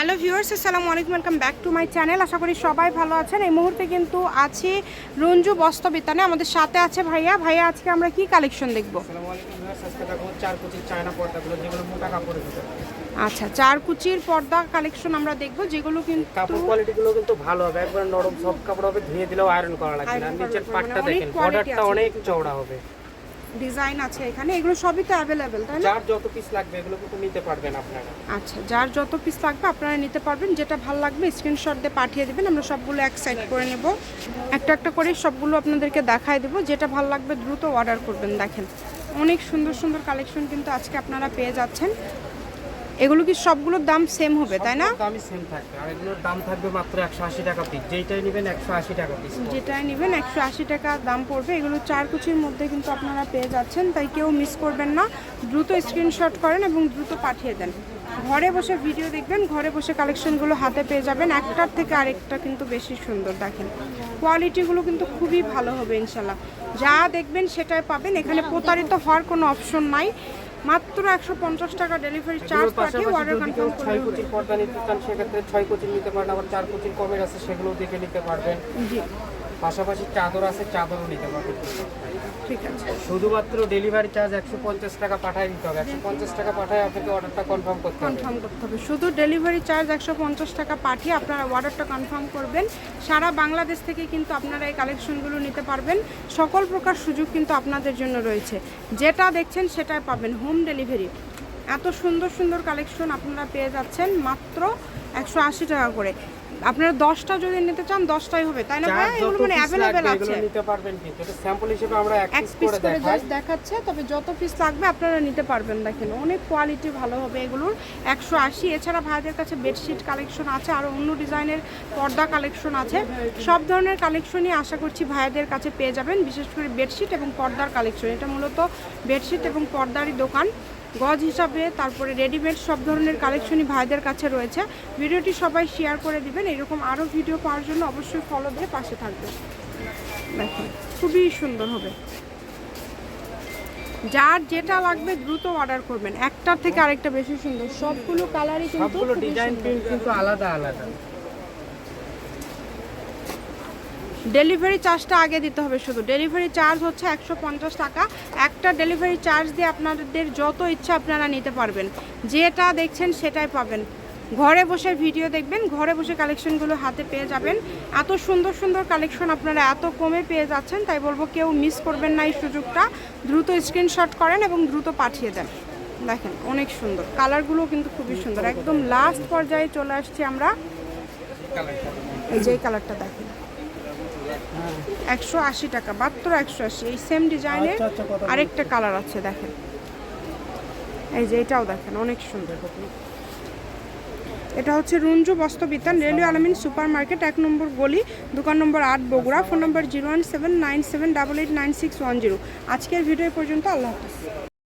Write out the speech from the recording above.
Hello viewers আসসালামু আলাইকুম welcome back to my channel. আশা করি সবাই ভালো আছেন। এই মুহূর্তে কিন্তু আছি রঞ্জু বস্ত্রবিতানে আমাদের সাথে আছে ভাইয়া। ভাইয়া আজকে আমরা কি কালেকশন দেখব? আচ্ছা চার কুচির পর্দা কালেকশন আমরা দেখব যেগুলো কিন্তু কাপড় কোয়ালিটিগুলো কিন্তু ভালো হবে। একবার নরম সফট কাপড় হবে ধুয়ে দিলেও আয়রন করা লাগবে না। নিচের পাটটা দেখেন বর্ডারটা অনেক চওড়া হবে। ডিজাইন আছে এখানে এগুলো সবই তো অ্যাভেলেবেল তাই না? যার যত পিস লাগবে এগুলো কিন্তু নিতে পারবেন আপনারা। আচ্ছা যার যত পিস লাগবে আপনারা নিতে পারবেন যেটা ভালো লাগবে স্ক্রিনশট দিয়ে পাঠিয়ে দেবেন আমরা সবগুলো এক সাইড করে নেব। একটা একটা করে সবগুলো আপনাদেরকে দেখায় দেবো যেটা ভালো লাগবে দ্রুত অর্ডার করবেন দেখেন। অনেক সুন্দর সুন্দর কালেকশন কিন্তু আজকে আপনারা পেয়ে যাচ্ছেন। এগুলো কি সবগুলোর দাম সেম হবে তাই না? দামই সেম থাকবে। আর এগুলোর দাম থাকবে মাত্র একশো আশি টাকা পিস যেটাই নেবেন একশো আশি টাকা পিস যেটাই নেবেন একশো আশি টাকা দাম পড়বে। এগুলো চার কুচির মধ্যে কিন্তু আপনারা পেয়ে যাচ্ছেন তাই কেউ মিস করবেন না। দ্রুত স্ক্রিনশট করেন এবং দ্রুত পাঠিয়ে দেন। ঘরে বসে ভিডিও দেখবেন ঘরে বসে কালেকশনগুলো হাতে পেয়ে যাবেন। একটার থেকে আরেকটা কিন্তু বেশি সুন্দর দেখেন। কোয়ালিটিগুলো কিন্তু খুবই ভালো হবে ইনশাল্লাহ যা দেখবেন সেটাই পাবেন। এখানে প্রতারিত হওয়ার কোনো অপশন নাই। মাত্র একশো পঞ্চাশ টাকা ডেলিভারি চার্জ পাঠিয়ে অর্ডার কনফার্ম কনফার্ম ছয় করলে পর্দা নিতে চান সেক্ষেত্রে ছয় কুচির নিতে পারেন আবার চার কোচির কমের আছে সেগুলোও দেখে নিতে পারবেন। জি। পাশাপাশি চাদর আছে চাদরও নিতে পারবেন ঠিক আছে। শুধুমাত্র ডেলিভারি চার্জ একশো পঞ্চাশ টাকা পাঠায় দিতে হবে। একশো পঞ্চাশ টাকা পাঠায় আপনাকে অর্ডারটা কনফার্ম করতে কনফার্ম করতে হবে। শুধু ডেলিভারি চার্জ একশো পঞ্চাশ টাকা পাঠিয়ে আপনারা অর্ডারটা কনফার্ম করবেন। সারা বাংলাদেশ থেকে কিন্তু আপনারা এই কালেকশনগুলো নিতে পারবেন। সকল প্রকার সুযোগ কিন্তু আপনাদের জন্য রয়েছে। যেটা দেখছেন সেটাই পাবেন হোম ডেলিভারি এত সুন্দর সুন্দর কালেকশন আপনারা পেয়ে যাচ্ছেন মাত্র একশো আশি টাকা করে। আপনারা দশটা যদি নিতে চান দশটাই হবে তাই না ভাই? এগুলো মানে অ্যাভেলেবেল আছে এগুলো নিতে পারবেন কিন্তু এটা স্যাম্পল হিসেবে আমরা এক পিস করে দেখাই। দেখাচ্ছে তবে যত পিস লাগবে আপনারা নিতে পারবেন দেখেন। অনেক কোয়ালিটি ভালো হবে এগুলোর। একশো আশি এছাড়া ভাইদের কাছে বেডশিট কালেকশন আছে আরও অন্য ডিজাইনের পর্দা কালেকশন আছে। সব ধরনের কালেকশনই আশা করছি ভাইদের কাছে পেয়ে যাবেন বিশেষ করে বেডশিট এবং পর্দার কালেকশন এটা মূলত বেডশিট এবং পর্দারই দোকান। গজ হিসাবে তারপরে রেডিমেড সব ধরনের কালেকশনই ভাইদের কাছে রয়েছে। ভিডিওটি সবাই শেয়ার করে দিবেন। এরকম আরও ভিডিও পাওয়ার জন্য অবশ্যই ফলো দিয়ে পাশে থাকবেন। দেখেন খুবই সুন্দর হবে। যার যেটা লাগবে দ্রুত অর্ডার করবেন। একটার থেকে আরেকটা বেশি সুন্দর। সবগুলো কালারই কিন্তু সবগুলো ডিজাইন প্রিন্ট কিন্তু আলাদা আলাদা। ডেলিভারি চার্জটা আগে দিতে হবে শুধু। ডেলিভারি চার্জ হচ্ছে একশো পঞ্চাশ টাকা। একটা ডেলিভারি চার্জ দিয়ে আপনাদের যত ইচ্ছা আপনারা নিতে পারবেন। যেটা দেখছেন সেটাই পাবেন। ঘরে বসে ভিডিও দেখবেন, ঘরে বসে কালেকশনগুলো হাতে পেয়ে যাবেন। এত সুন্দর সুন্দর কালেকশন আপনারা এত কমে পেয়ে যাচ্ছেন, তাই বলব কেউ মিস করবেন না এই সুযোগটা। দ্রুত স্ক্রিনশট করেন এবং দ্রুত পাঠিয়ে দেন। দেখেন, অনেক সুন্দর। কালারগুলো কিন্তু খুবই সুন্দর। একদম লাস্ট পর্যায়ে চলে আসছি আমরা। এই যে কালারটা দেখেন। একশো আশি টাকা মাত্র একশো আশি। এই সেম ডিজাইনের আচ্ছা, আচ্ছা। আরেকটা কালার আছে দেখেন। এই যে এটাও দেখেন অনেক সুন্দর। এটা হচ্ছে Runju Bastrabitan railway Alamin super market এক নম্বর গলি দোকান নম্বর আট Bogura. Phone number zero one seven nine seven double eight nine six one zero. আজকের ভিডিও পর্যন্ত আল্লাহ হাফিজ।